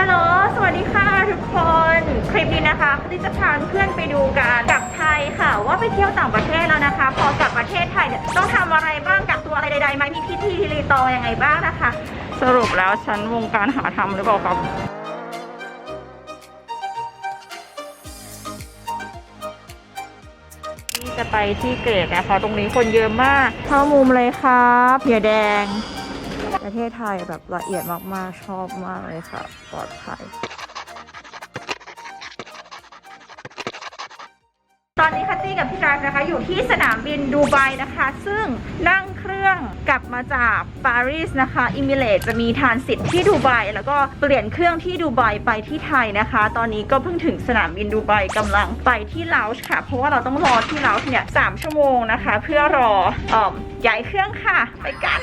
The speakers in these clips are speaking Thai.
ฮัลโหล สวัสดีค่ะทุกคน คลิปนี้นะคะที่จะพาเพื่อนไปดูการกลับไทยค่ะ ว่าไปเที่ยวต่างประเทศแล้วนะคะ พอกลับประเทศไทยเนี่ยต้องทำอะไรบ้างกักตัวอะไรใดๆไหมมีพิธีรีตองยังไงบ้างนะคะ สรุปแล้วฉันวงการหาทำหรือเปล่าครับที่จะไปที่เกรดนะคะ ตรงนี้คนเยอะมากเข้ามุมเลยครับเหียแดง ประเทศไทยแบบละเอียดมากๆ ชอบมากเลยค่ะ ปลอดภัย ตอนนี้คัตตี้กับพี่ดรายนะคะ อยู่ที่สนามบินดูไบนะคะ ซึ่งนั่งเครื่องกลับมาจากปารีสนะคะ อิมิเลตจะมีทานสิทธิ์ที่ดูไบแล้วก็เปลี่ยนเครื่องที่ดูไบไปที่ไทยนะคะ ตอนนี้ก็เพิ่งถึงสนามบินดูไบกำลังไปที่ลาวช์ค่ะ เพราะว่าเราต้องรอที่ลาวช์เนี่ยสามชั่วโมงนะคะ เพื่อรอออย้ายเครื่องค่ะ ไปกัน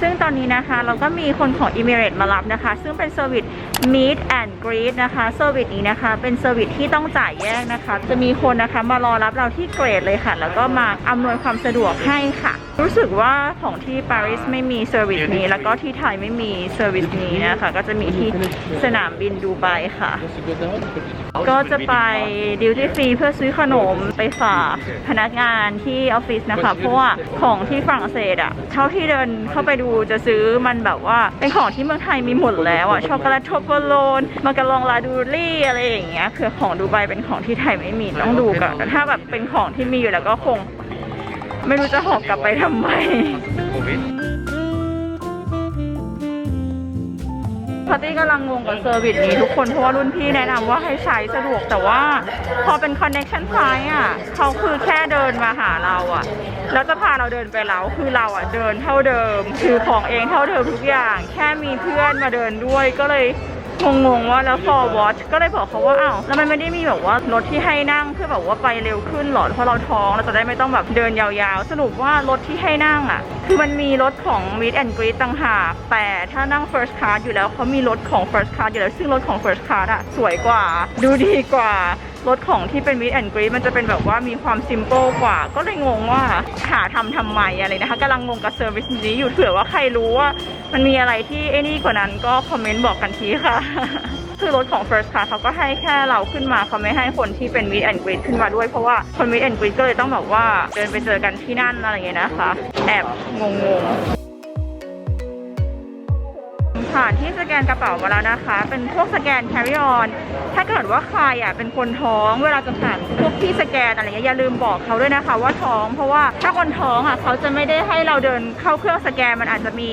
ซึ่งตอนนี้นะคะเราก็มีคนของ e m i r a t e มารับนะคะ ซึ่งเป็นเซอร์วิส Meet and Greet นะคะเซอร์วิสนี้นะคะ เป็นเซอร์วิสที่ต้องจ่ายแยกนะคะ จะมีคนนะคะมารอรับเราที่เกรดเลยค่ะ แล้วก็มาอำนวยความสะดวกให้ค่ะ รู้สึกว่าของที่ปารีสไม่มีเซอร์วิสนี้ แล้วก็ที่ไทยไม่มีเซอร์วิสนี้นะคะ ก็จะมีที่สนามบินดูไบค่ะ ก็จะไปดิวตี้ฟรีเพื่อซื้อขนมไปฝากพนักงานที่ออฟฟิศนะคะ เพราะว่าของที่ฝรั่งเศสอะเท่าที่เดินเข้าไปดูจะซื้อมันแบบว่าเป็นของที่เมืองไทยมีหมดแล้วอะช็อกโกแลตโทโปโลนมาการองลาดูรี่อะไรอย่างเงี้ยคือของดูไบเป็นของที่ไทยไม่มีต้องดูกันแต่ถ้าแบบเป็นของที่มีอยู่แล้วก็คง ไม่รู้จะหอบกลับไปทำไม พาร์ตี้กำลังงงกับเซอร์วิสนี้ทุกคนเพราะว่ารุ่นพี่แนะนำว่าให้ใช้สะดวกแต่ว่าพอเป็น connection point อะเขาคือแค่เดินมาหาเราอะ แล้วจะพาเราเดินไปแล้วคือเราอะเดินเท่าเดิมถือของเองเท่าเดิมทุกอย่าง แค่มีเพื่อนมาเดินด้วยก็เลยงงๆว่าแล้ว for watch ก็เลยบอกเขาว่าอ้าวแล้วมันไม่ได้มีแบบว่ารถที่ให้นั่งเพื่อแบบว่าไปเร็วขึ้นหรอเพราะเราท้องเราจะได้ไม่ต้องแบบเดินยาวๆ สรุปว่ารถที่ให้นั่งอะ คือมันมีรถของ Meet and Greet ต่างหาก แต่ถ้านั่ง First Class อยู่แล้วเขามีรถของ First Class อยู่แล้ว ซึ่งรถของ First Class อะสวยกว่า ดูดีกว่า รถของที่เป็น Meet and Greet มันจะเป็นแบบว่ามีความ simple กว่า ก็เลยงงว่าหาทำทำไมอะไรนะคะกำลังงงกับเซอร์วิสนี้อยู่เผื่อว่าใครรู้ว่า มันมีอะไรที่ไอ้นี่กว่านั้นก็คอมเมนต์บอกกันทีค่ะ คือรถของ First Class เขาก็ให้แค่เราขึ้นมาเขาไม่ให้คนที่เป็น Meet and Greet ขึ้นมาด้วยเพราะว่าคน Meet and Greet ก็เลยต้องแบบว่าเดินไปเจอกันที่นั่นอะไรอย่างเงี้ยนะคะ แอบงงๆผ่านที่สแกนกระเป๋ามาแล้วนะคะ เป็นพวกสแกน carry on ถ้าเกิดว่าใครอะเป็นคนท้องเวลาจะผ่านพวกที่สแกนอะไรเงี้ยอย่าลืมบอกเขาด้วยนะคะว่าท้อง เพราะว่าถ้าคนท้องอะเขาจะไม่ได้ให้เราเดินเข้าเครื่องสแกนมันอาจจะมี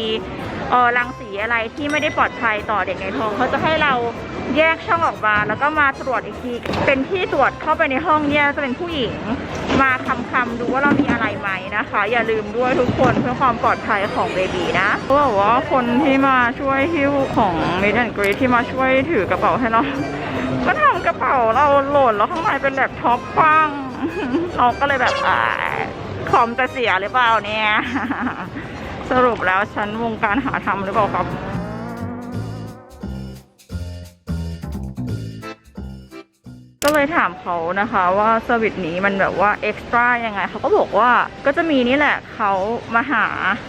ออรังสีอะไรที่ไม่ได้ปลอดภัยต่อเด็กในท้องเขาจะให้เราแยกช่องออกมาแล้วก็มาตรวจอีกที เป็นที่ตรวจเข้าไปในห้องเนี่ยจะเป็นผู้หญิง มาคำคำดูว่าเรามีอะไรไหมนะคะ อย่าลืมด้วยทุกคนเพื่อความปลอดภัยของเบบีนะก็บอกว่าคนที่มาช่วยหิ้วของ m e d and Great ที่มาช่วยถือกระเป๋าให้เราก็ทำกระเป๋าเราหล่นแล้วข้างในเป็นแบบท็อปฟังเราก็เลยแบบอ่าคอมจะเสียหรือเปล่าเนี่ย สรุปแล้วฉันวงการหาทำหรือเปล่าครับก็เลยถามเขานะคะว่าเซอร์วิสนี้มันแบบว่าเอ็กซ์ตร้ายังไงเขาก็บอกว่าก็จะมีนี่แหละเขามาหา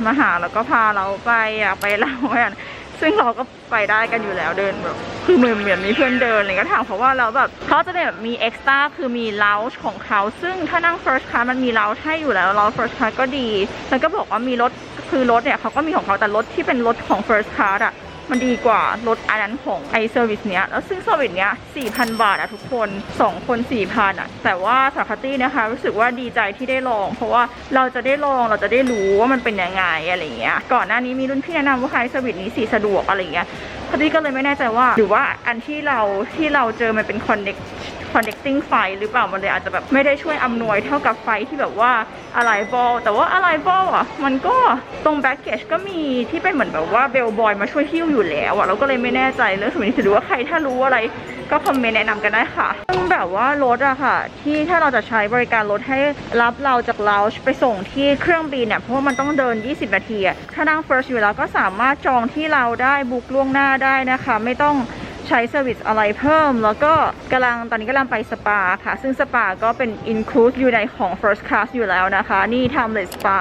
มาหาแล้วก็พาเราไปอยากไปเล่ากันซึ่งเราก็ไปได้กันอยู่แล้วเดินแบบ คือเหมือนเหมือนมีเพื่อนเดินอะไรก็ถามเพราะว่าเราแบบเขาจะแบบมีเอ็กซ์ตร้าคือมีเลาช์ของเขา ซึ่งถ้านั่ง first class มันมีเลาช์ให้อยู่แล้วเรา first class ก็ดี แล้วก็บอกว่ามีรถคือรถเนี่ยเขาก็มีของเขาแต่รถที่เป็นรถของ first class อะ มันดีกว่ารถอันนั้นของไอเซอร์วิสเนี้ย แล้วซึ่งเซอร์วิสเนี้ย 4,000 บาทอะทุกคน 2 คน 4,000อะแต่ว่าสาคัตี้นะคะ รู้สึกว่าดีใจที่ได้ลอง เพราะว่าเราจะได้ลองเราจะได้รู้ว่ามันเป็นยังไงอะไรอย่างเงี้ย ก่อนหน้านี้มีรุ่นพี่แนะนำว่าใช้เซอร์วิสนี้สีสะดวกอะไรเงี้ยคาตี้ก็เลยไม่แน่ใจว่า หรือว่าอันที่เราที่เราเจอมันเป็นคอนเน็ก connecting ไฟหรือเปล่ามันเลยอาจจะแบบไม่ได้ช่วยอำนวยเท่ากับไฟที่แบบว่า arrival แต่ว่า arrival อะ มันก็ตรง baggage ก็มีที่เป็นเหมือนแบบว่าเบลบอยมาช่วยหิ้วอยู่แล้วอะเราก็เลยไม่แน่ใจเรื่องสมัยนี้ถือว่าใครถ้ารู้อะไรก็คอมเมนต์แนะนำกันได้ค่ะซึ่งแบบว่ารถอะค่ะ ที่ถ้าเราจะใช้บริการรถให้รับเราจากลาวช์ไปส่งที่เครื่องบินเนี่ยเพราะว่ามันต้องเดิน 20 นาทีถ้านั่ง first อยู่แล้วก็สามารถจองที่เราได้บุ๊กล่วงหน้าได้นะคะ ไม่ต้อง ใช้เซอร์วิสอะไรเพิ่ม แล้วก็กำลังตอนนี้กำลังไปสปาค่ะ ซึ่งสปาก็เป็น include อยู่ในของ first class อยู่แล้วนะคะ นี่ทำเลยสปา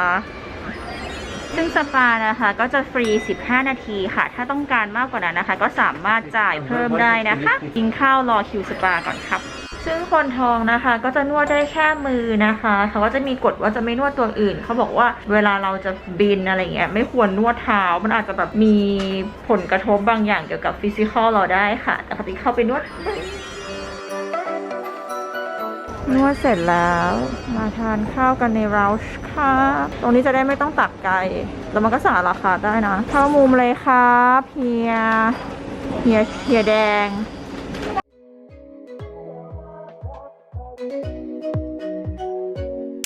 ซึ่งสปานะคะก็จะฟรี 15 นาทีค่ะ ถ้าต้องการมากกว่านั้นนะคะ ก็สามารถจ่ายเพิ่มได้นะคะ กินข้าวรอคิวสปาก่อนครับ ซึ่งคนทองนะคะ ก็จะนวดได้แค่มือนะคะเขาก็จะมีกฎว่าจะไม่นวดตัวอื่น เขาบอกว่าเวลาเราจะบินอะไรเงี้ยไม่ควรนวดเท้า มันอาจจะแบบมีผลกระทบบางอย่างเกี่ยวกับฟิสิกอลเราได้ค่ะ แต่ปกติเข้าไปนวดนวดเสร็จแล้วมาทานข้าวกันในร o ช์ค่ะ ตรงนี้จะได้ไม่ต้องตักไกลแล้วมันก็สาราคาได้นะ เข้ามุมเลยครับเฮียเฮียเฮียแดง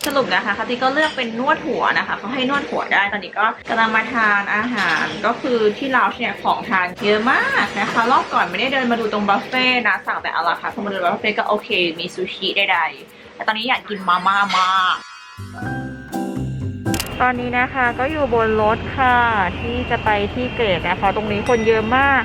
สรุปนะคะคาติก็เลือกเป็นนวดหัวนะคะเขาให้นวดหัวได้ตอนนี้ก็กำลังมาทานอาหารก็คือที่เราเนี่ยของทานเยอะมากนะคะ รอบก่อนไม่ได้เดินมาดูตรงบัฟเฟ่นะสั่งแต่อาราคาร์ทพอมาดูบัฟเฟ่ก็โอเค มีซูชิใดๆแต่ตอนนี้อยากกินมาม่ามากตอนนี้นะคะก็อยู่บนรถค่ะที่จะไปที่เกรดนะคะ ตรงนี้คนเยอะมาก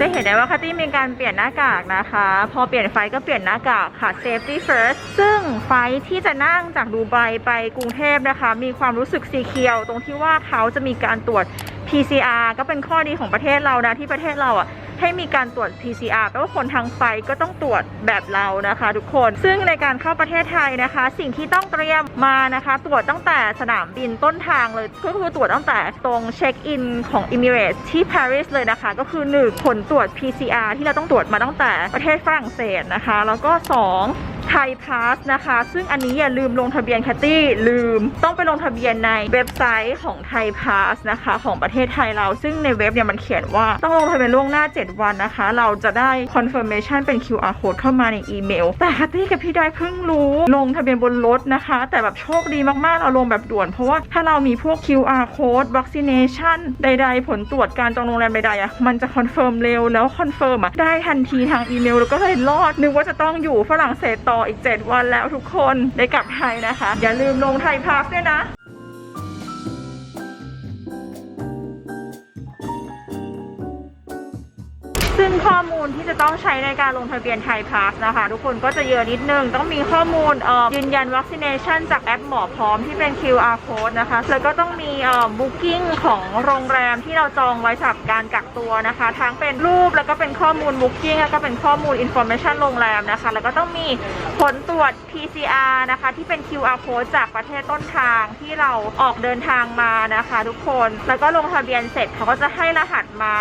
จะเห็นได้ว่าคัตตี้มีการเปลี่ยนหน้ากากนะคะ พอเปลี่ยนไฟก็เปลี่ยนหน้ากากค่ะ safety first ซึ่งไฟที่จะนั่งจากดูไบไปกรุงเทพนะคะ มีความรู้สึกสีเขียว ตรงที่ว่าเขาจะมีการตรวจ PCR ก็เป็นข้อดีของประเทศเรานะที่ประเทศเราอะ ให้มีการตรวจ PCR แปลว่าคนทางไฟก็ต้องตรวจแบบเรานะคะ ทุกคน ซึ่งในการเข้าประเทศไทยนะคะ สิ่งที่ต้องเตรียมมานะคะ ตรวจตั้งแต่สนามบินต้นทางเลย ก็คือตรวจตั้งแต่ตรงเช็คอินของ Emirates ที่ปารีสเลยนะคะ ก็คือ1ผลตรวจ PCR ที่เราต้องตรวจมาตั้งแต่ประเทศฝรั่งเศสนะคะ แล้วก็ 2 ไทยพาสนะคะ ซึ่งอันนี้อย่าลืมลงทะเบียนแคตตี้ลืม ต้องไปลงทะเบียนในเว็บไซต์ของไทยพาสนะคะ ของประเทศไทยเรา ซึ่งในเว็บเนี่ยมันเขียนว่าต้องลงทะเบียนล่วงหน้า 7 วันนะคะ เราจะได้ confirmation เป็น QR code เข้ามาในอีเมล แต่แคตตี้กับพี่ได้เพิ่งรู้ลงทะเบียนบนรถนะคะ แต่แบบโชคดีมากๆ เราลงแบบด่วน เพราะว่าถ้าเรามีพวก QR code vaccination ใด ๆ ผลตรวจการจองโรงแรมใดๆอะมันจะคอนเฟิร์มเร็วแล้วคอนเฟิร์มอะได้ทันทีทางอีเมลแล้วก็เลยรอดนึกว่าจะต้องอยู่ฝรั่งเศสต่ออีก 7 วันแล้วทุกคนได้กลับไทยนะคะ อย่าลืมลงไทยพาสด้วยนะ ซึ่งข้อมูลที่จะต้องใช้ในการลงทะเบียนไทยพาสนะคะ ทุกคนก็จะเยอะนิดนึง ต้องมีข้อมูลยืนยันวัคซีเนชันจากแอปหมอพร้อมที่เป็น QR code นะคะ แล้วก็ต้องมีเอ่อ booking ของโรงแรมที่เราจองไว้สำหรับการกักตัวนะคะ ทั้งเป็นรูปแล้วก็เป็นข้อมูล booking แล้วก็เป็นข้อมูล information โรงแรมนะคะ แล้วก็ต้องมีผลตรวจ PCR นะคะที่เป็น QR code จากประเทศต้นทางที่เราออกเดินทางมานะคะ ทุกคน แล้วก็ลงทะเบียนเสร็จเขาก็จะให้รหัสมา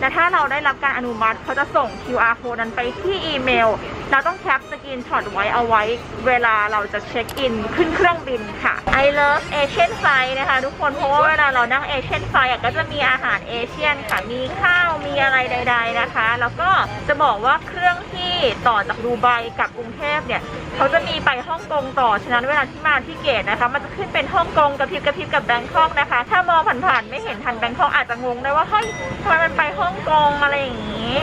และถ้าเราได้รับการอนุมัติเขาจะส่ง QR code นั้นไปที่อีเมล เราต้องแคปสกรีนช็อตไว้เอาไว้ เวลาเราจะเช็คอินขึ้นเครื่องบินค่ะ I love Asian Flight นะคะทุกคนเพราะว่าเวลาเรานั่ง Asian Flight ก็จะมีอาหารเอเชียนค่ะ มีข้าวมีอะไรใด ๆนะคะ แล้วก็จะบอกว่าเครื่องที่ต่อจากดูไบกับกรุงเทพเนี่ยเขาจะมีไปฮ่องกงต่อ ฉะนั้นเวลาที่มาที่เกตนะคะ มันจะขึ้นเป็นฮ่องกงกับพิบกับพิบกับแบงคอกนะคะ ถ้ามองผ่านๆไม่เห็นทันแบงคอกอาจจะงงได้ว่าเฮ้ยทำไมมันไปฮ่องกงอะไรอย่างนี้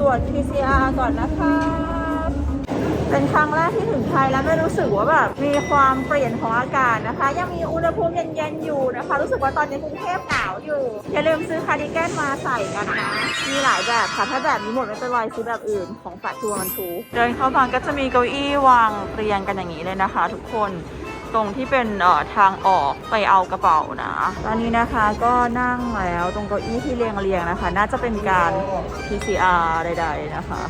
ตรวจ PCR ก่อนนะคะเป็นครั้งแรกที่ถึงไทยแล้วไม่รู้สึกว่าแบบมีความเปลี่ยนของอากาศนะคะ ยังมีอุณหภูมิเย็นๆอยู่นะคะ รู้สึกว่าตอนนี้กรุงเทพหนาวอยู่ อย่าลืมซื้อคาร์ดิแกนมาใส่กันนะ มีหลายแบบค่ะ ถ้าแบบนี้หมดไม่เป็นไรซื้อแบบอื่นของฝากทัวร์มันทูเดินเข้ามาก็จะมีเก้าอี้วางเรียงกันอย่างนี้เลยนะคะ ทุกคน ตรงที่เป็นเอ่อทางออกไปเอากระเป๋านะ ตอนนี้นะคะก็นั่งแล้วตรงเก้าอี้ที่เรียงเรียงๆนะคะ น่าจะเป็นการ PCR ใด ๆ นะคะ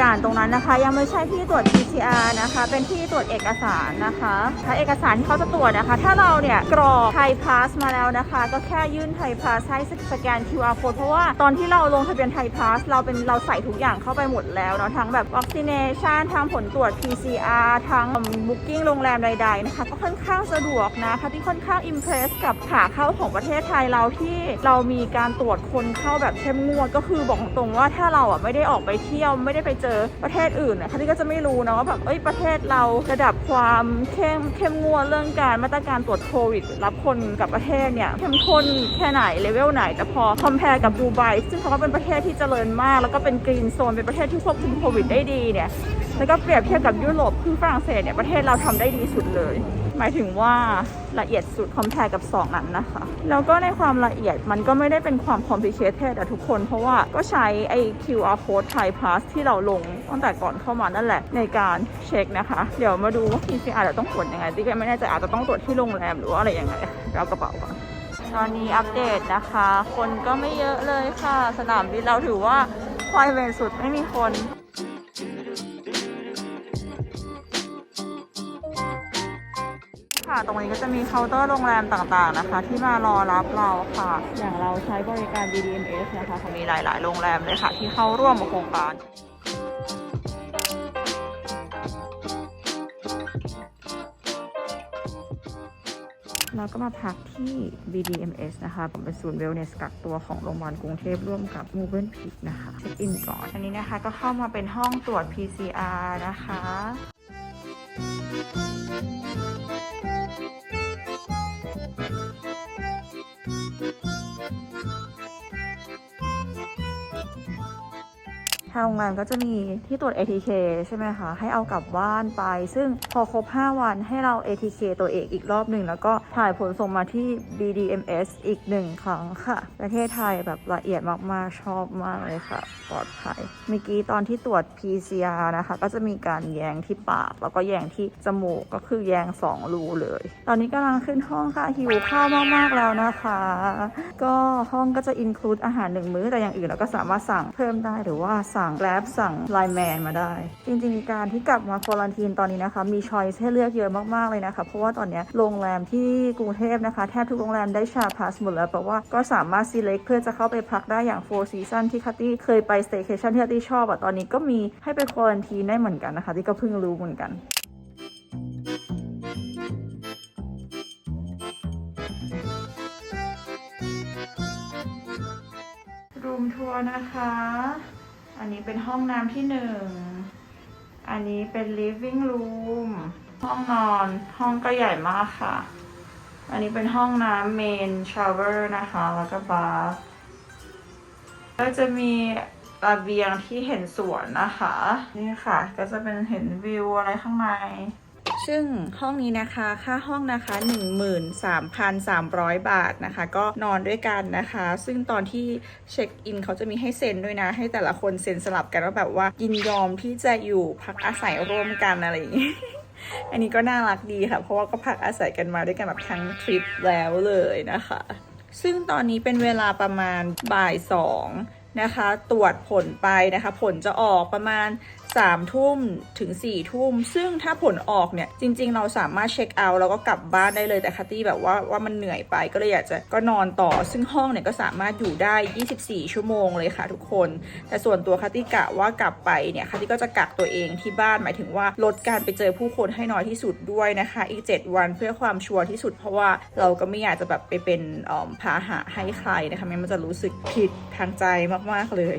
ด่านตรงนั้นนะคะ ยังไม่ใช่ที่ตรวจ PCR นะคะ เป็นที่ตรวจเอกสารนะคะถ้าเอกสารที่เขาจะตรวจนะคะ ถ้าเราเนี่ยกรอกไทยพาสมาแล้วนะคะ ก็แค่ยื่นไทยพาสให้สแกน QR code เพราะว่าตอนที่เราลงทะเบียนไทยพาสเราเป็นเราใส่ทุกอย่างเข้าไปหมดแล้วเนาะทั้งแบบวัคซีนเชันทั้งผลตรวจ PCR ทั้งบุ๊กิ้งโรงแรมใดๆนะคะก็ค่อนข้างสะดวกนะคะที่ค่อนข้างอิมเพรสกับขาเข้าของประเทศไทยเราที่เรามีการตรวจคนเข้าแบบเข้มงวดก็คือบอกตรงๆว่าถ้าเราอะไม่ได้ออกไปเที่ยวไม่ได้ได้ไปเจอประเทศอื่นเนี่ยคาที่ก็จะไม่รู้นะว่าแบบเอ้ยประเทศเราระดับความเข้มเข้มงวดเรื่องการมาตรการตรวจโควิด รับคนกับประเทศเนี่ยเข้มข้นแค่ไหนเลเวลไหนแต่พอคอมเพลกับดูไบซึ่งเขาก็เป็นประเทศที่เจริญมาก แล้วก็เป็นกรีนโซนเป็นประเทศที่ควบคุมโควิดได้ดีเนี่ยแล้วก็เปรียบเทียบกับยุโรปคือฝรั่งเศสเนี่ยประเทศเราทำได้ดีสุดเลย หมายถึงว่า ละเอียดสุดคอมเพลกับสองนั้นนะคะ แล้วก็ในความละเอียดมันก็ไม่ได้เป็นความ complicated อะทุกคน เพราะว่าก็ใช้ไอ้ QR code Thai Pass ที่เราลงตั้งแต่ก่อนเข้ามานั่นแหละในการเช็คนะคะ เดี๋ยวมาดูว่า PCR จะต้องตรวจยังไงที่ก็ไม่แน่ใจอาจจะต้องตรวจที่โรงแรมหรือว่าอะไรยังไงเอากระเป๋าก่อนตอนนี้อัปเดตนะคะ คนก็ไม่เยอะเลยค่ะ สนามบินเราถือว่า private สุดไม่มีคน ค่ะ ตรงนี้ก็จะมีเคาน์เตอร์โรงแรมต่างๆนะคะ ที่มารอรับเราค่ะ อย่างเราใช้บริการ BDMS นะคะมีหลาย ๆ โรงแรมเลยค่ะ ที่เข้าร่วมโครงการเราก็มาพักที่ BDMS นะคะ ผมเป็นศูนย์เวลเนสกักตัวของโรงพยาบาลกรุงเทพร่วมกับ m o v e n p i c นะคะ เช็คอินก่อน อันนี้นะคะก็เข้ามาเป็นห้องตรวจ PCR นะคะ Thank you. ทางโรงแรมก็จะมีที่ตรวจ ATK ใช่ไหมคะ ให้เอากลับบ้านไป ซึ่งพอครบ 5 วันให้เรา ATK ตัวเองอีกรอบหนึ่ง แล้วก็ถ่ายผลส่งมาที่ BDMS อีกหนึ่งครั้งค่ะ ประเทศไทยแบบละเอียดมากๆ ชอบมากเลยค่ะ ปลอดภัย เมื่อกี้ตอนที่ตรวจ PCR นะคะ ก็จะมีการแยงที่ปาก แล้วก็แยงที่จมูก ก็คือแยง2รูเลย ตอนนี้กำลังขึ้นห้องค่ะ หิวข้าวมากๆแล้วนะคะ ก็ห้องก็จะอินคลูดอาหารหนึ่งมื้อ แต่อย่างอื่นเราก็สามารถสั่งเพิ่มได้ หรือว่าสั่ง่งแกร็บสั่งไลแมนมาได้ จริง ๆ การที่กลับมาควอลันทีนตอนนี้นะคะ มีช้อยส์ให้เลือกเยอะมากๆเลยนะคะ เพราะว่าตอนนี้โรงแรมที่กรุงเทพนะคะ แทบทุกโรงแรมได้ชาพาสหมดแล้วแปลว่าก็สามารถ select เพื่อจะเข้าไปพักได้อย่าง four season ที่คัตตี้เคยไป staycation ที่คัตตี้ชอบอะตอนนี้ก็มีให้ไปควอลันทีนได้เหมือนกันนะคะที่ก็เพิ่งรู้เหมือนกันรูมทัวร์นะคะ อันนี้เป็นห้องน้ำที่หนึ่ง อันนี้เป็น living room ห้องนอน ห้องก็ใหญ่มากค่ะ อันนี้เป็นห้องน้ำ main shower นะคะ แล้วก็ bath ก็จะมีระเบียงที่เห็นสวนนะคะ นี่ค่ะ ก็จะเป็นเห็นวิวอะไรข้างใน ซึ่งห้องนี้นะคะค่าห้องนะคะ 13,300 บาทนะคะ ก็นอนด้วยกันนะคะ ซึ่งตอนที่เช็คอินเขาจะมีให้เซ็นด้วยนะ ให้แต่ละคนเซ็นสลับกันว่าแบบว่ายินยอมที่จะอยู่พักอาศัยร่วมกันอะไรอย่างนี้อันนี้ก็น่ารักดีค่ะ เพราะว่าก็พักอาศัยกันมาด้วยกันแบบทั้งทริปแล้วเลยนะคะ ซึ่งตอนนี้เป็นเวลาประมาณบ่ายสองนะคะ ตรวจผลไปนะคะ ผลจะออกประมาณ 3ามทุ่มถึง4ี่ทุ่ม ซึ่งถ้าผลออกเนี่ย จริง ๆ เราสามารถเช็คเอาท์แล้วก็กลับบ้านได้เลยแต่คัตตี้แบบว่าว่ามันเหนื่อยไปก็เลยอยากจะก็นอนต่อ ซึ่งห้องเนี่ยก็สามารถอยู่ได้ 24 ชั่วโมงเลยค่ะทุกคน แต่ส่วนตัวคัตตี้กะว่ากลับไปเนี่ยคัตตี้ก็จะกักตัวเองที่บ้านหมายถึงว่าลดการไปเจอผู้คนให้น้อยที่สุดด้วยนะคะ อีก 7 วันเพื่อความชัวร์ที่สุด เพราะว่าเราก็ไม่อยากจะแบบไปเป็นออพาหะให้ใครนะคะไม่มันจะรู้สึกผิดทางใจมากๆเลย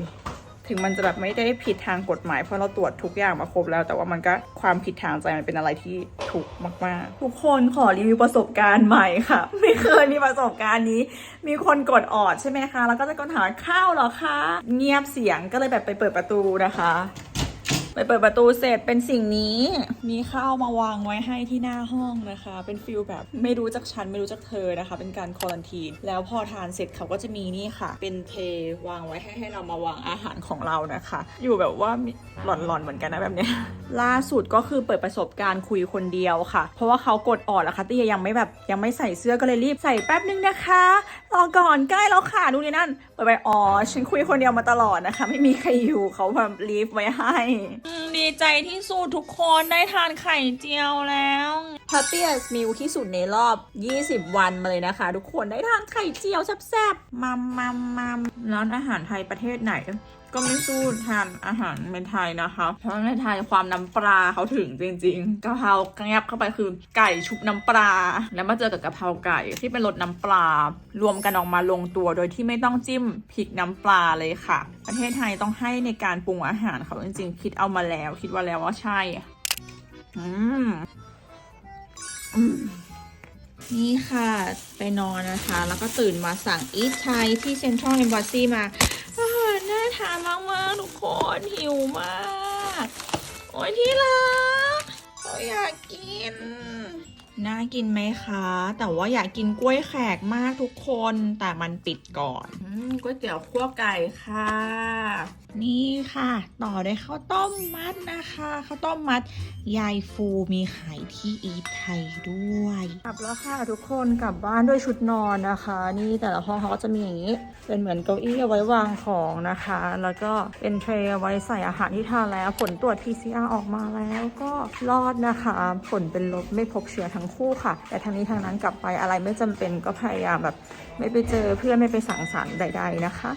ถึงมันจะแบบไม่ได้ผิดทางกฎหมายเพราะเราตรวจทุกอย่างมาครบแล้ว แต่ว่ามันก็ความผิดทางใจมันเป็นอะไรที่ถูกมากๆ ทุกคนขอรีวิวประสบการณ์ใหม่ค่ะ ไม่เคยมีประสบการณ์นี้ มีคนกดออดใช่ไหมคะ แล้วก็จะกดถามข้าวหรอคะ เงียบเสียงก็เลยแบบไปเปิดประตูนะคะ ไปเปิดประตูเสร็จเป็นสิ่งนี้ มีข้าวมาวางไว้ให้ที่หน้าห้องนะคะ เป็นฟิลแบบไม่รู้จักฉันไม่รู้จักเธอนะคะ เป็นการควอลันทีน แล้วพอทานเสร็จเขาก็จะมีนี่ค่ะ เป็นเทวางไว้ให้ให้เรามาวางอาหารของเรานะคะ อยู่แบบว่าหลอนๆเหมือนกันนะแบบเนี้ยล่าสุดก็คือเปิดประสบการณ์คุยคนเดียวค่ะ เพราะว่าเขากดออดแล้วค่ะตี้ยังไม่แบบยังไม่ใส่เสื้อก็เลยรีบใส่แป๊บนึงนะคะรอก่อนใกล้แล้วค่ะนู่นนี่นั่นเปิดไปอ๋อฉันคุยคนเดียวมาตลอดนะคะ ไม่มีใครอยู่เขาแบบรีฟไว้ให้ดีใจที่สุดทุกคนได้ทานไข่เจียวแล้วแฮปปี้มิลที่สุดในรอบ 20 วันมาเลยนะคะ ทุกคนได้ทานไข่เจียวแซ่บๆมัมมัมมัมร้านอาหารไทยประเทศไหน ก็ไม่สู้ทานอาหารในไทยนะคะ เพราะในไทยความน้ำปลาเขาถึงจริงๆกะเพราแงบเข้าไปคือไก่ชุบน้ำปลา แล้วมาเจอกับกะเพราไก่ที่เป็นรสน้ำปลา รวมกันออกมาลงตัวโดยที่ไม่ต้องจิ้มพริกน้ำปลาเลยค่ะ ประเทศไทยต้องให้ในการปรุงอาหารเขาจริง ๆ คิดเอามาแล้ว คิดว่าแล้วว่าใช่ อืมอืมนี่ค่ะ ไปนอนนะคะ แล้วก็ตื่นมาสั่งอีทไทยที่เซ็นทรัล e อ b บ s ซีมา น่าทานมากๆทุกคนหิวมาก โอ้ยที่รักเขาอยากกิน น่ากินไหมคะ แต่ว่าอยากกินกล้วยแขกมากทุกคน แต่มันปิดก่อนอมก๋วยเตี๋ยวคั่วไก่ค่ะ นี่ค่ะ ต่อด้วยข้าวต้มมัดนะคะข้าวต้มมัด ยายฟูมีขายที่อีทไทยด้วยกลับแล้วค่ะทุกคนกลับบ้านด้วยชุดนอนนะคะ นี่แต่ละห้องเขาก็จะมีอย่างนี้ เป็นเหมือนเก้าอี้เอาไว้วางของนะคะ แล้วก็เป็นเทรย์เอาไว้ใส่อาหารที่ทานแล้ว ผลตรวจ PCR ออกมาแล้วก็รอดนะคะ ผลเป็นลบไม่พบเชื้อทั้งคู่ค่ะ แต่ทั้งนี้ทางนั้นกลับไปอะไรไม่จำเป็นก็พยายามแบบ ไม่ไปเจอเพื่อนไม่ไปสังสรรค์ใด ๆนะคะ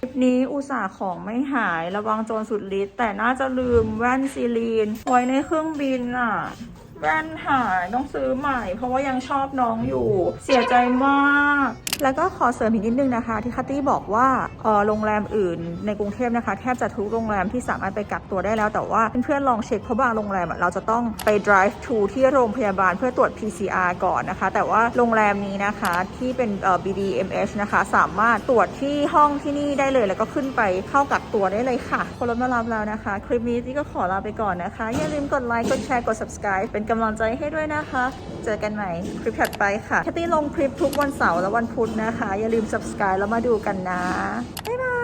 คลิปนี้อุตส่าห์ของไม่หายระวังโจรสุดฤทธิ์แต่น่าจะลืมแว่นซีลีนไว้ในเครื่องบินอะ แว่นหายต้องซื้อใหม่ เพราะว่ายังชอบน้องอยู่ เสียใจมาก แล้วก็ขอเสริมอีกนิดนึงนะคะ ที่คัตตี้บอกว่าเออโรงแรมอื่นในกรุงเทพนะคะแทบจะทุกโรงแรมที่สามารถไปกักตัวได้แล้วแต่ว่าเพื่อนๆลองเช็คเพราะบางโรงแรมเราจะต้องไป drive to ที่โรงพยาบาลเพื่อตรวจ PCR ก่อนนะคะ แต่ว่าโรงแรมนี้นะคะที่เป็น BDMH นะคะ สามารถตรวจที่ห้องที่นี่ได้เลย แล้วก็ขึ้นไปเข้ากักตัวได้เลยค่ะคนรถมารับแล้วนะคะ คลิปนี้ที่ก็ขอลาไปก่อนนะคะอย่าลืมกดไลค์กดแชร์กด subscribe เป็นกำลังใจให้ด้วยนะคะ เจอกันใหม่คลิปถัดไปค่ะแคตตี้ลงคลิปทุกวันเสาร์และวันพุธนะคะ อย่าลืม subscribe แล้วมาดูกันนะ บ๊ายบาย